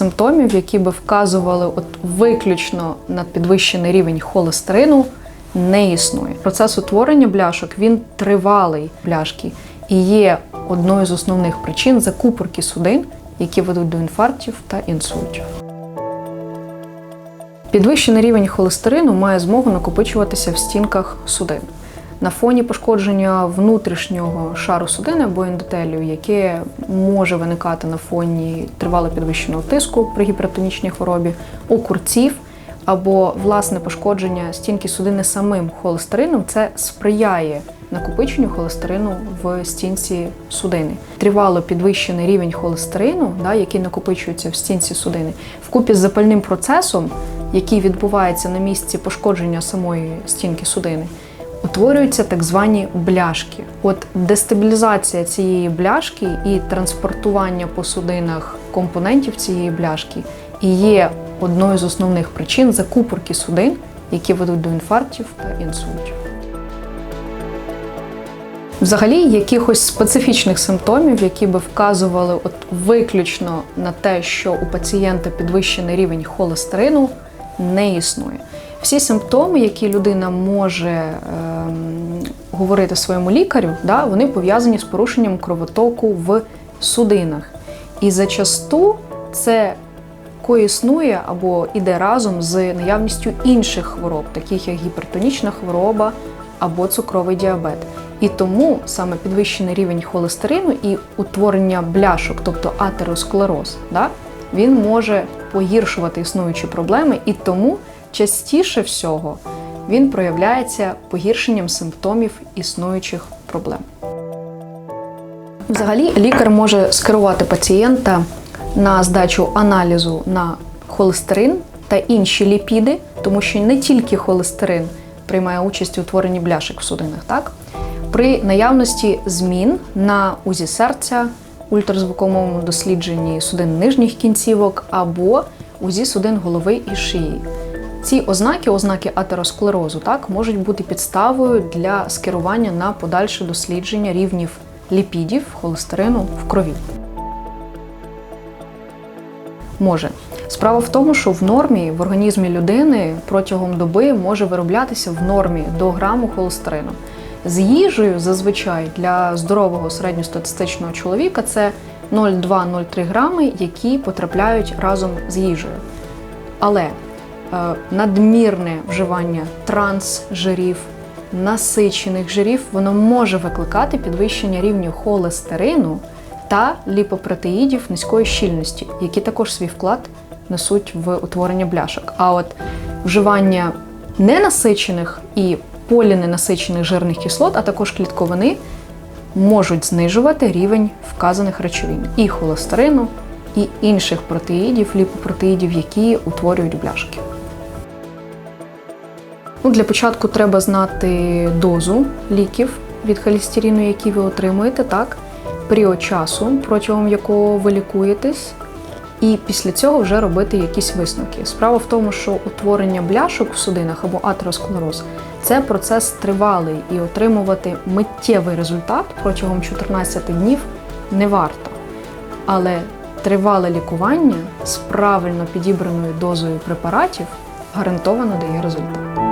симптомів, які би вказували от виключно на підвищений рівень холестерину, не існує. Процес утворення бляшок він тривалий бляшки і є одною з основних причин закупорки судин, які ведуть до інфарктів та інсультів. Підвищений рівень холестерину має змогу накопичуватися в стінках судин. На фоні пошкодження внутрішнього шару судини або ендотелію, яке може виникати на фоні тривало підвищеного тиску при гіпертонічній хворобі, у курців або власне пошкодження стінки судини самим холестерином, це сприяє накопиченню холестерину в стінці судини. Тривало підвищений рівень холестерину, да, який накопичується в стінці судини, вкупі з запальним процесом, який відбувається на місці пошкодження самої стінки судини, утворюються так звані бляшки. От дестабілізація цієї бляшки і транспортування по судинах компонентів цієї бляшки і є одною з основних причин закупорки судин, які ведуть до інфарктів та інсультів. Взагалі, якихось специфічних симптомів, які би вказували от виключно на те, що у пацієнта підвищений рівень холестерину, не існує. Всі симптоми, які людина може ем, говорити своєму лікарю, да, вони пов'язані з порушенням кровотоку в судинах. І зачасту це коіснує або іде разом з наявністю інших хвороб, таких як гіпертонічна хвороба або цукровий діабет. І тому саме підвищений рівень холестерину і утворення бляшок, тобто атеросклероз, да, він може погіршувати існуючі проблеми, і тому частіше всього він проявляється погіршенням симптомів існуючих проблем. Взагалі, лікар може скерувати пацієнта на здачу аналізу на холестерин та інші ліпіди, тому що не тільки холестерин приймає участь у утворенні бляшок в судинах, так? При наявності змін на узі серця, ультразвуковому дослідженні судин нижніх кінцівок або узі судин голови і шиї. Ці ознаки, ознаки атеросклерозу, так, можуть бути підставою для скерування на подальше дослідження рівнів ліпідів, холестерину в крові. Може. Справа в тому, що в нормі в організмі людини протягом доби може вироблятися в нормі до граму холестерину. З їжею зазвичай для здорового середньостатистичного чоловіка це 0,2-0,3 грами, які потрапляють разом з їжею. Але надмірне вживання трансжирів, насичених жирів, воно може викликати підвищення рівню холестерину та ліпопротеїдів низької щільності, які також свій вклад несуть в утворення бляшок. А от вживання ненасичених і поліненасичених жирних кислот, а також клітковини, можуть знижувати рівень вказаних речовин і холестерину, і інших протеїдів, ліпопротеїдів, які утворюють бляшки. Ну, для початку треба знати дозу ліків від холестерину, які ви отримуєте, так, період часу, протягом якого ви лікуєтесь, і після цього вже робити якісь висновки. Справа в тому, що утворення бляшок в судинах або атеросклероз це процес тривалий, і отримувати миттєвий результат протягом 14 днів не варто. Але тривале лікування з правильно підібраною дозою препаратів гарантовано дає результат.